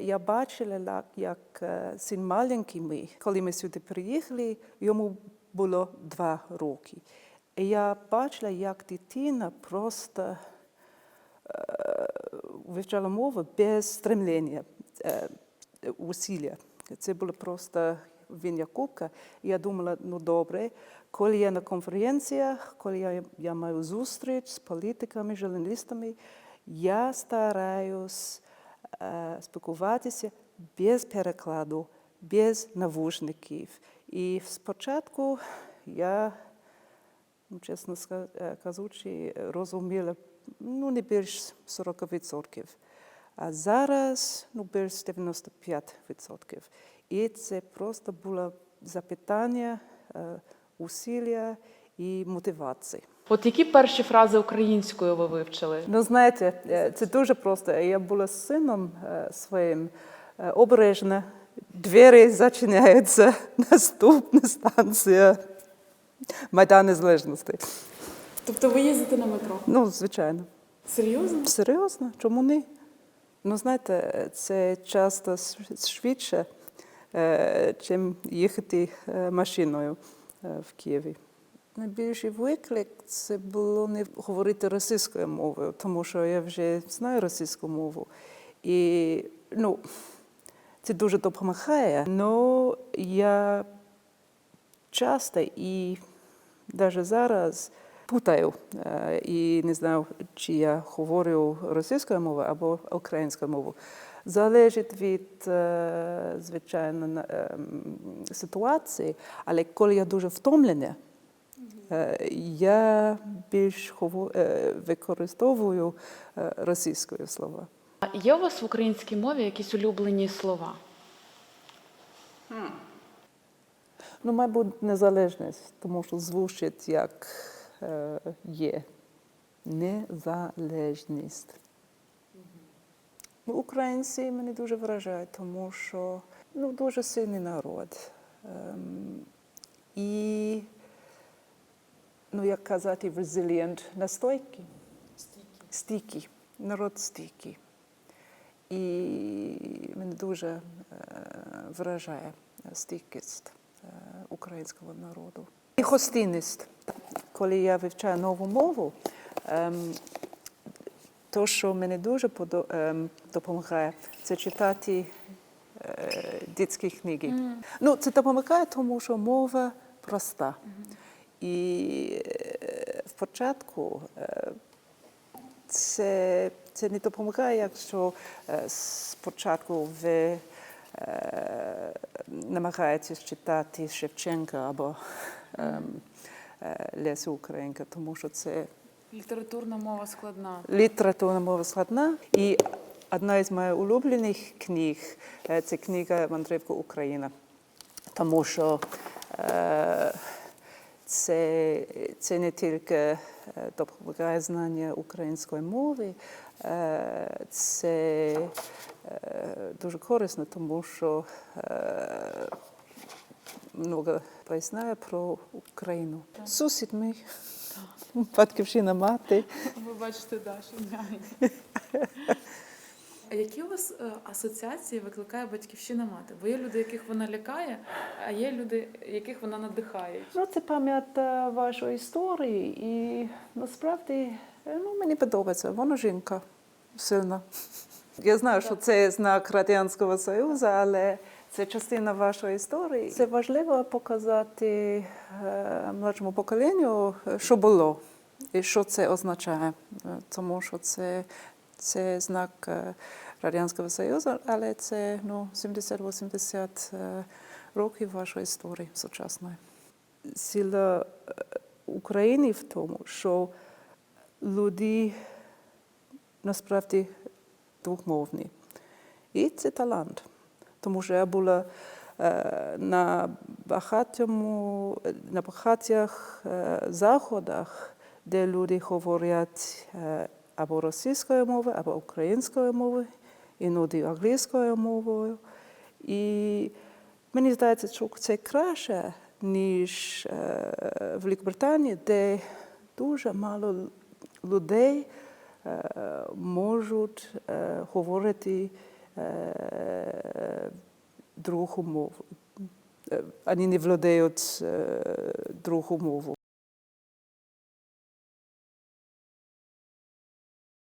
Я бачила, як- е, син маленький мій, коли ми сюди приїхали, йому було два роки. І я бачила, як дитина просто е, вивчала мову без стремлення, е, усилля. Це було просто він як кука. Я думала, ну добре, коли я на конференціях, коли я, я маю зустріч з політиками, журналістами, я стараюсь спілкуватися без перекладу, без навушників. І спочатку я, ну, чесно е, кажучи, розуміла ну, не більш 40%. А зараз ну, більш 95%. І це просто було запитання, е, усилля і мотивації. От які перші фрази українською ви вивчили? Ну, знаєте, е, це дуже просто. Я була з сином е, своїм е, обережна. Двері зачиняються. Наступна станція Майдан Незалежності. Тобто ви їздите на метро? Ну, звичайно. Серйозно? Серйозно? Чому ні? Ну, знаєте, це часто швидше, чим їхати машиною в Києві. Найбільший виклик це було не говорити російською мовою, тому що я вже знаю російську мову. І ну, це дуже допомагає. Ну, я часто і навіть зараз путаю е, і не знаю, чи я говорю російською мовою або українською мовою. Залежить від, е, звичайно, ем, ситуації, але коли я дуже втомлена, я більш е, використовую е, російською слова. А є у вас в українській мові якісь улюблені слова? Ну, мабуть, незалежність, тому що звучить як е, є. Незалежність. Ну, українці мене дуже вражають, тому що ну, дуже сильний народ. Ем, і, ну, як казати, resilient, настойкий. Стійкий. Народ стійкий. І мене дуже е, вражає стійкість е, українського народу. І гостинність. Коли я вивчаю нову мову, ем, то, що мені дуже подо- ем, допомагає, це читати е, дитячі книги. Ну, це допомагає, тому що мова проста. І е, спочатку е, це, це не допомагає, якщо е, спочатку ви намагаєтесь читати Шевченка або ем, е, Українка, тому що це Літературна мова складна. літературна мова складна. І одна із моїх улюблених книг це книга Мандрівка Україна. Тому що це, це не тільки е, допомагає знання української мови, е, це е, дуже корисно, тому що много поясняє про Україну. Сусід мій, батьківщина мати. Ви бачите, Даша. Які у вас е, асоціації викликає батьківщина мати? Бо є люди, яких вона лякає, а є люди, яких вона надихає. Ну, це пам'ять е, вашої історії, і насправді е, ну, мені подобається. Вона жінка сильна. Я знаю, що це знак Радянського Союзу, але це частина вашої історії. Це важливо показати младшому поколенню, е, що було і що це означає. Тому що це, це знак е, Радянського Союзу, але це ну, 70-80 е, років вашої історії сучасної сила е, України в тому, що люди насправді двохмовні. І це талант. Тому що я була на багатьому, на багатьох заходах, де люди говорять або російською мовою, або українською мовою, іноді англійською мовою. І мені здається, що це краще, ніж е, в Великобританії, де дуже мало людей е, можуть е, говорити другу мову. Вони не владають другу мову.